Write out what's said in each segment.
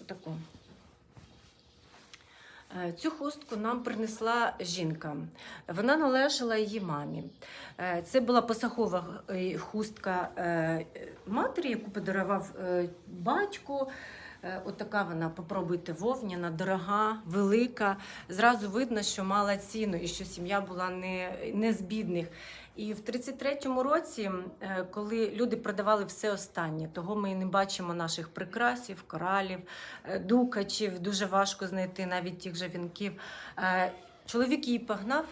Отаку. Е, Цю хустку нам принесла жінка. Вона належала її мамі. Е, Це була посахова е, хустка матері, яку подарував батько. Е, Отака вона, попробуйте, вовняна, дорога, велика. Зразу видно, що мала ціну і що сім'я була не, не з бідних. І в 33-му році, е, коли люди продавали все останнє, того ми і не бачимо наших прикрасів, коралів, е, дукачів, дуже важко знайти навіть тих же вінків. Чоловік її погнав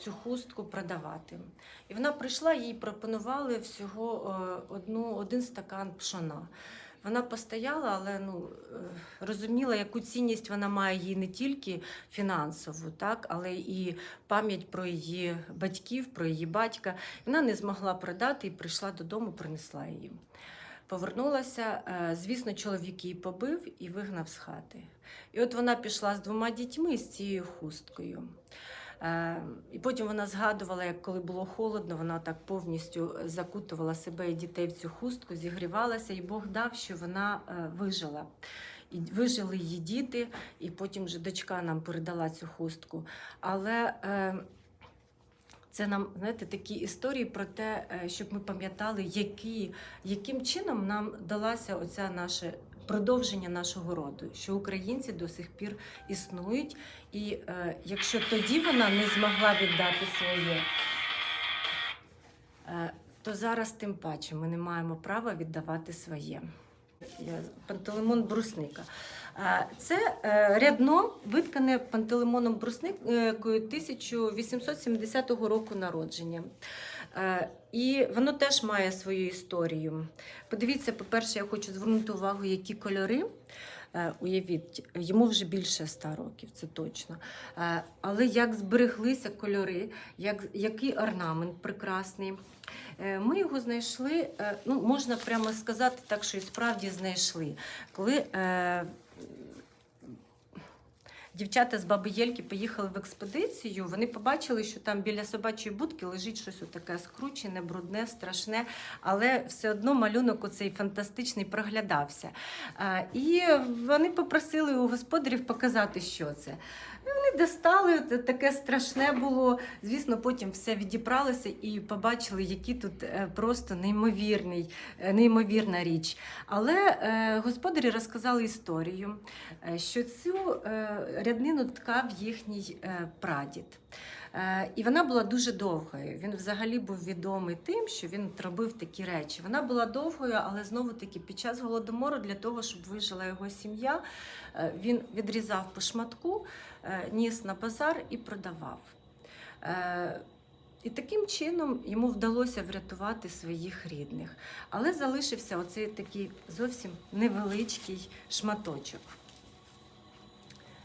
цю хустку продавати. І вона прийшла, їй пропонували всього одну, один стакан пшона. Вона постояла, але ну, е, розуміла, яку цінність вона має їй не тільки фінансову, так, але і пам'ять про її батьків, про її батька. Вона не змогла продати і прийшла додому, принесла її. Повернулася, е, звісно, чоловік її побив і вигнав з хати. І от вона пішла з двома дітьми з цією хусткою. Е, І потім вона згадувала, як коли було холодно, вона так повністю закутувала себе і дітей в цю хустку, зігрівалася, і Бог дав, що вона е, вижила. І вижили її діти, і потім вже дочка нам передала цю хустку. Але е, це нам, знаєте, такі історії про те, е, щоб ми пам'ятали, які, яким чином нам далася оця наше продовження нашого роду, що українці до сих пір існують, і е, якщо тоді вона не змогла віддати своє, е, то зараз тим паче ми не маємо права віддавати своє. Пантелеймон брусника. Це е, рядно виткане пантелеймоном брусникою 1870 року народження. Е, І воно теж має свою історію. Подивіться, по-перше, я хочу звернути увагу, які кольори. Е, Уявіть, йому вже більше 100 років, це точно. Але як збереглися кольори, як, який орнамент прекрасний. Е, Ми його знайшли, е, ну, можна прямо сказати так, що і справді знайшли. Коли е, дівчата з Баби Єльки поїхали в експедицію, вони побачили, що там біля собачої будки лежить щось таке скручене, брудне, страшне, але все одно малюнок оцей фантастичний проглядався. І вони попросили у господарів показати, що це. І Вони достали, таке страшне було. Звісно, потім все відібралося і побачили, які тут е, просто неймовірний, е, неймовірна річ. Але е, господарі розказали історію, що цю ряднину ткав їхній е, прадід. Е, І вона була дуже довгою. Він взагалі був відомий тим, що він робив такі речі. Вона була довгою, але знову таки під час голодомору для того, щоб вижила його сім'я, е, він відрізав по шматку, ніс на базар і продавав. І таким чином йому вдалося врятувати своїх рідних. Але залишився оцей такий зовсім невеличкий шматочок,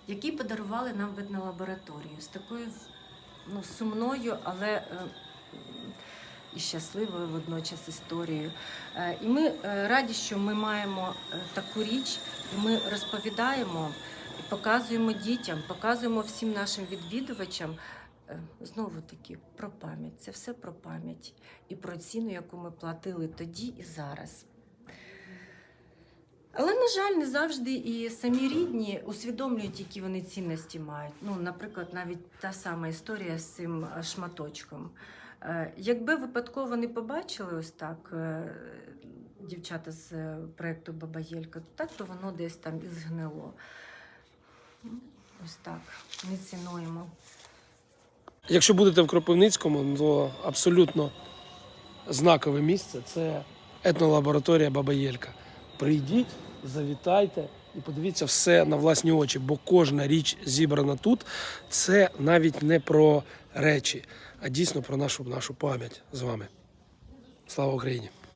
який подарували нам в лабораторію з такою ну, сумною, але е, і щасливою водночас історією. Е, І ми е, раді, що ми маємо е, таку річ, і ми розповідаємо і показуємо дітям, показуємо всім нашим відвідувачам. е, Знову таки про пам'ять. Це все про пам'ять і про ціну, яку ми платили тоді і зараз. Але, на жаль, не завжди і самі рідні усвідомлюють, які вони цінності мають. Ну, наприклад, навіть та сама історія з цим е, шматочком. Е, Якби випадково не побачили ось так е, дівчата з проєкту Баба Єлька, то так то воно десь там і згнило. Ось так, не цінуємо. Якщо будете в Кропивницькому, то абсолютно знакове місце це етнолабораторія Баба Єлька. Прийдіть, завітайте і подивіться все на власні очі, бо кожна річ зібрана тут. Це навіть не про речі, а дійсно про нашу, нашу пам'ять з вами. Слава Україні!